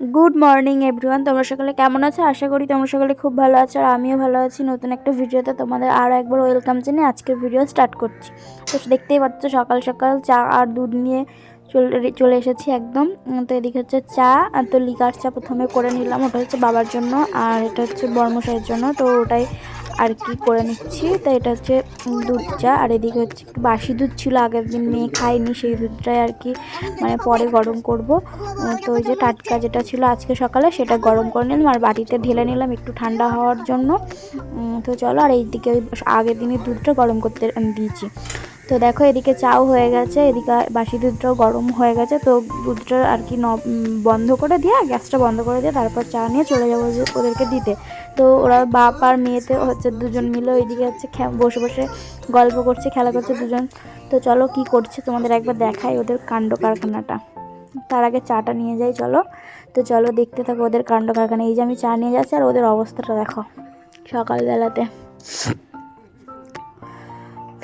Good morning everyone তোমরা সকলে কেমন আছো? আশা করি তোমরা সকলে খুব ভালো আছো আর আমিও ভালো আছি। নতুন একটা ভিডিওতে তোমাদের আরও একবার ওয়েলকাম জেনে আজকের ভিডিও স্টার্ট করছি। তো দেখতেই পাচ্ছ সকাল সকাল চা আর দুধ নিয়ে চলে চলে এসেছি একদম। তো এদিকে হচ্ছে চা, আর তো লিকার চা প্রথমে করে নিলাম। ওটা হচ্ছে বাবার জন্য আর এটা হচ্ছে বর্মশাইয়ের জন্য। তো ওটাই আর কি করে নিচ্ছি? তো এটা হচ্ছে দুধ চা, আর এদিকে হচ্ছে একটু বাসি দুধ ছিল, আগের দিন মেয়ে খায়নি, সেই দুধটাই আর কি মানে পরে গরম করব। তো ওই যে টাটকা যেটা ছিল আজকে সকালে, সেটা গরম করে নিলাম, আর বাটিতে ঢেলে নিলাম একটু ঠান্ডা হওয়ার জন্য। তো চলো, আর এইদিকে ওই আগের দিনের দুধটা গরম করতে দিয়েছি। তো দেখো, এদিকে চাও হয়ে গেছে, এদিকে বাসি দুধটাও গরম হয়ে গেছে। তো দুধটা আর কি বন্ধ করে দিয়ে, গ্যাসটা বন্ধ করে দিয়ে তারপর চা নিয়ে চলে যাব ওদেরকে দিতে। তো ওরা বাপ আর মেয়েতে হচ্ছে দুজন মিলে ওইদিকে হচ্ছে বসে বসে গল্প করছে, খেলা করছে দুজন। তো চলো কি করছে তোমাদের একবার দেখাই ওদের কাণ্ড কারখানাটা। তার আগে চাটা নিয়ে যাই, চলো। তো চলো দেখতে থাকো ওদের কাণ্ড কারখানা। এই যে আমি চা নিয়ে যাচ্ছি আর ওদের অবস্থাটা দেখো সকালবেলাতে।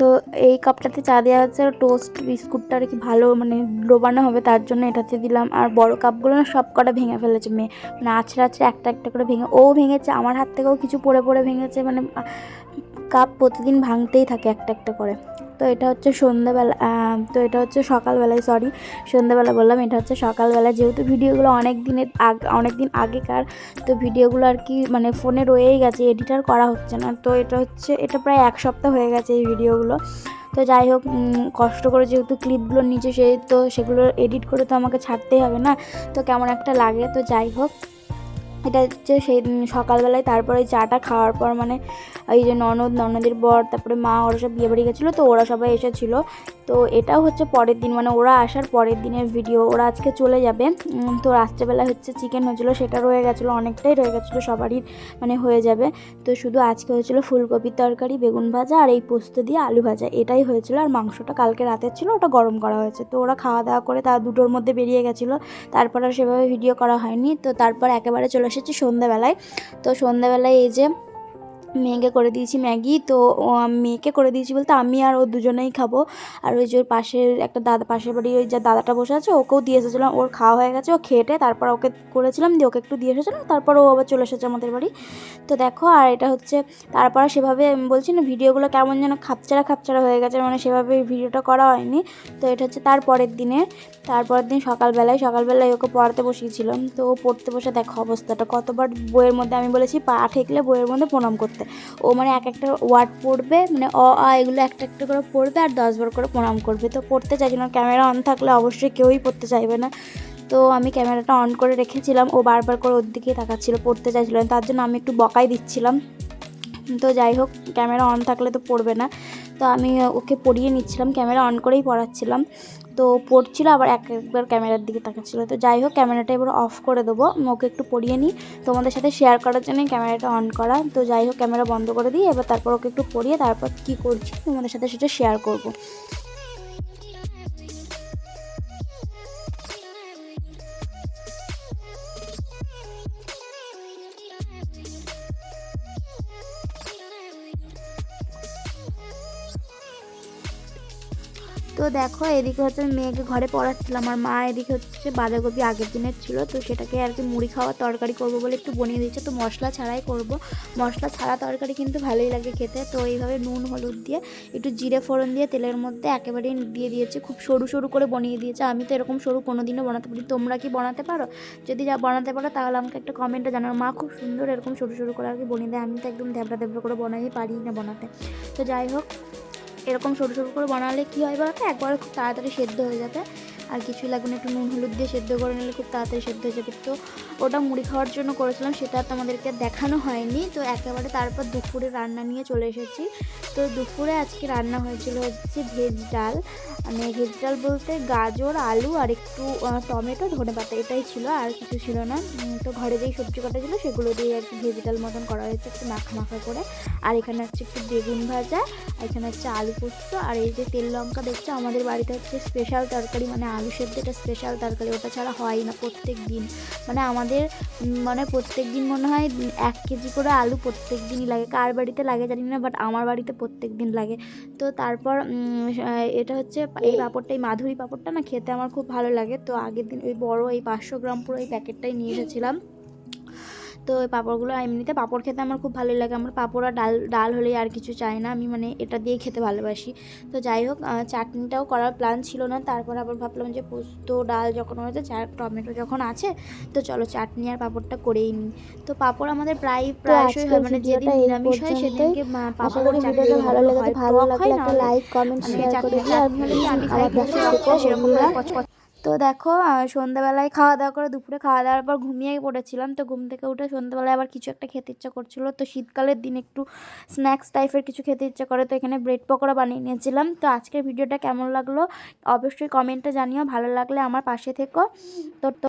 তো এই কাপটাতে চা দেওয়া হচ্ছে টোস্ট বিস্কুটটা আর কি ভালো মানে ডোবানো হবে তার জন্য এটাতে দিলাম। আর বড় কাপগুলো না সব কটা ভেঙে ফেলেছে, মেয়ে। মানে আছড়ে আছড়ে একটা একটা করে ভেঙে, ও ভেঙেছে, আমার হাত থেকেও কিছু পড়ে পড়ে ভেঙেছে মানে কাপ প্রতিদিন ভাঙতেই থাকে একটা একটা করে। তো এটা হচ্ছে সন্ধ্যাবেলা তো এটা হচ্ছে সকালবেলায় সরি সন্ধ্যাবেলা বললাম, এটা হচ্ছে সকালবেলা যেহেতু ভিডিওগুলো অনেক দিনের আগ, অনেক দিন আগেকার, তো ভিডিওগুলো আর কি মানে ফোনে রয়েই গেছে এডিটার করা হচ্ছে না। তো এটা হচ্ছে, এটা প্রায় এক সপ্তাহ হয়ে গেছে এই ভিডিওগুলো। তো যাই হোক কষ্ট করে যেহেতু ক্লিপগুলো নিচে সেই তো সেগুলো এডিট করে তো আমাকে ছাড়তেই হবে না, তো কেমন একটা লাগে। তো যাই হোক এটা হচ্ছে সেই সকালবেলায় তারপরে ওই চাটা খাওয়ার পর মানে এই যে ননদ, ননদের বর, তারপরে মা, ওরা সব বিয়ে বাড়ি গেছিল, তো ওরা সবাই এসেছিল। তো এটাও হচ্ছে পরের দিন মানে ওরা আসার পরের দিনের ভিডিও ওরা আজকে চলে যাবে। তো রাত্রেবেলা হচ্ছে চিকেন হয়েছিলো, সেটা রয়ে গেছিল, অনেকটাই রয়ে গেছিল, সবারই মানে হয়ে যাবে। তো শুধু আজকে হয়েছিল ফুলকপির তরকারি, বেগুন ভাজা আর এই পোস্ত দিয়ে আলু ভাজা। এটাই হয়েছিল আর মাংসটা কালকে রাতের ছিল, ওটা গরম করা হয়েছে। তো ওরা খাওয়া দাওয়া করে তার দুটোর মধ্যে বেরিয়ে গেছিল। তারপর আর সেভাবে ভিডিও করা হয়নি। তো তারপর একেবারে চলে এসেছি সন্ধ্যাবেলায়। তো সন্ধ্যাবেলায় এই যে মেয়েকে করে দিয়েছি ম্যাগি, তো মেয়েকে করে দিয়েছি বলতে আমি আর ও দুজনেই খাব। আর ওই যে পাশের একটা দাদা, পাশের বাড়ি ওই যে দাদাটা বসে আছে, ওকেও দিয়ে এসেছিলাম। ওর খাওয়া হয়ে গেছে, ও খেটে তারপর ওকে করেছিলাম দিয়ে ওকে একটু দিয়ে এসেছিলাম, তারপর ও আবার চলে এসেছে আমাদের বাড়ি। তো দেখো, আর এটা হচ্ছে, তারপর সেভাবে আমি বলছি না, ভিডিওগুলো কেমন যেন খাপচারা খাপচারা হয়ে গেছে মানে সেভাবে ভিডিওটা করা হয়নি। তো এটা হচ্ছে তার পরের দিনে, তারপরের দিন সকালবেলায় সকালবেলায় ওকে পড়াতে বসিয়েছিলাম। তো ও পড়তে বসে দেখো অবস্থাটা, কতবার বইয়ের মধ্যে আমি বলেছি, পা ঠেকলে বইয়ের মধ্যে প্রণাম করতে ও মানে এক একটা ওয়ার্ড পড়বে মানে অ, আ এগুলো একটা একটা করে পড়বে আর দশবার করে প্রণাম করবে। তো পড়তে চাইছিল ক্যামেরা অন থাকলে অবশ্যই কেউই পড়তে চাইবে না। তো আমি ক্যামেরাটা অন করে রেখেছিলাম, ও বারবার করে ওর দিকে তাকাচ্ছিল, পড়তে চাইছিল তার জন্য আমি একটু বকাই দিচ্ছিলাম। তো যাই হোক ক্যামেরা অন থাকলে তো পড়বে না। তো আমি ওকে পড়িয়ে নিচ্ছিলাম ক্যামেরা অন করেই পড়াচ্ছিলাম। তো পড়ছিল, আবার এক একবার ক্যামেরার দিকে তাকাচ্ছিলো। তো যাই হোক, ক্যামেরাটা এবার অফ করে দেবো। ওকে একটু পড়িয়ে নিই। তোমাদের সাথে শেয়ার করার জন্যই ক্যামেরাটা অন করা। তো যাই হোক, ক্যামেরা বন্ধ করে দিই। এবার তারপর ওকে একটু পড়িয়ে তারপর কি করছি তোমাদের সাথে সেটা শেয়ার করব। তো দেখো, এদিকে হচ্ছে মেয়েকে ঘরে পড়াচ্ছিলাম আর মা এদিকে হচ্ছে বাঁধাকপি আগের দিনের ছিল, তো সেটাকে আর কি মুড়ি খাওয়া তরকারি করব বলে একটু বনিয়ে দিচ্ছে তো মশলা ছাড়াই করব। মশলা ছাড়া তরকারি কিন্তু ভালোই লাগে খেতে। তো এইভাবে নুন, হলুদ দিয়ে, একটু জিরে ফোড়ন দিয়ে তেলের মধ্যে একেবারেই দিয়ে দিয়েছে। খুব সরু সরু করে বনিয়ে দিয়েছে। আমি তো এরকম সরু কোনোদিনও বানাতে পারি তোমরা কি বানাতে পারো? যদি যা বানাতে পারো, তাহলে আমাকে একটা কমেন্টে জানার মা খুব সুন্দর এরকম সরু সরু করে আর কি বনিয়ে দেয়। আমি তো একদম দেবড়া দেবড়া করে বানাই পারি না বানাতে। তো যাই হোক এরকম সরু সরু করে বানালে কী হয় বলতো? একবারে খুব তাড়াতাড়ি সেদ্ধ হয়ে যাবে। আর কিছু লাগবে না, একটু নুন, হলুদ দিয়ে সেদ্ধ করে নিলে খুব তাড়াতাড়ি সেদ্ধ হয়ে যাবে। তো ওটা মুড়ি খাওয়ার জন্য করেছিলাম, সেটা তো আমাদেরকে দেখানো হয়নি। তো একেবারে তারপর দুপুরে রান্না নিয়ে চলে এসেছি। তো দুপুরে আজকে রান্না হয়েছিল হচ্ছে ভেজ ডাল। মানে ভেজ ডাল বলতে গাজর, আলু আর একটু টমেটো, ধনে পাতা, এটাই ছিল, আর কিছু ছিল না। তো ঘরে যেই সবজি কাটা ছিল, সেগুলো দিয়ে আর কি ভেজ ডাল মতন করা হয়েছে একটু মাখা মাখা করে। আর এখানে হচ্ছে একটু বেগুন ভাজা এখানে হচ্ছে আলু পোস্ত, আর এই যে তেল লঙ্কা দেখছ, আমাদের বাড়িতে হচ্ছে স্পেশাল তরকারি মানে আলু সেদ্ধ স্পেশাল তরকারি, ওটা ছাড়া হয় না প্রত্যেক দিন মানে আমাদের উম, মানে প্রত্যেক দিন মনে হয় এক কেজি করে আলু প্রত্যেক দিনই লাগে। কার বাড়িতে লাগে জানি না বাট আমার বাড়িতে প্রত্যেক দিন লাগে। তো তারপর এটা হচ্ছে এই পাঁপড়টা এই মাধুরী পাঁপড়টা না খেতে আমার খুব ভালো লাগে। তো আগের দিন ওই বড় এই পাঁচশো গ্রাম পুরো এই প্যাকেটটাই নিয়ে এসেছিলাম। তো ওই পাঁপড়গুলো এমনিতে পাঁপড় খেতে আমার খুব ভালোই লাগে। আমার পাঁপড় আর ডাল ডাল হলেই আর কিছু চাই না। আমি মানে এটা দিয়ে খেতে ভালোবাসি। তো যাই হোক চাটনিটাও করার প্ল্যান ছিল না। তারপর আবার ভাবলাম যে পোস্ত ডাল যখন হয়েছে চার টমেটো যখন আছে তো চলো চাটনি আর পাঁপড়টা করেই নিই। তো পাঁপড় আমাদের প্রায় প্রায়শই হয় মানে যেদিন নিরামিষ হয় সেদিনকে পাঁপড় চাটনি ভিডিওটা ভালো লাগে ভালো লাগলে একটা লাইক কমেন্ট মানে শেয়ার করে দিও। আর চাটনি আমি থেকো সেরকম তো দেখো সন্ধ্যাবেলায় খাওয়া দাওয়া করে দুপুরে খাওয়া দাওয়ার পর ঘুমিয়ে পড়েছিলাম। তো ঘুম থেকে উঠে সন্ধ্যাবেলায় আবার কিছু একটা খেতে ইচ্ছা করছিল। তো শীতকালের দিন একটু স্ন্যাক্স টাইপের কিছু খেতে ইচ্ছা করে, তো এখানে ব্রেড পকোড়া বানিয়ে নিয়েছিলাম। তো আজকের ভিডিওটা কেমন লাগল? অবশ্যই কমেন্টে জানিও। ভালো লাগলে আমার পাশে থেকো। তো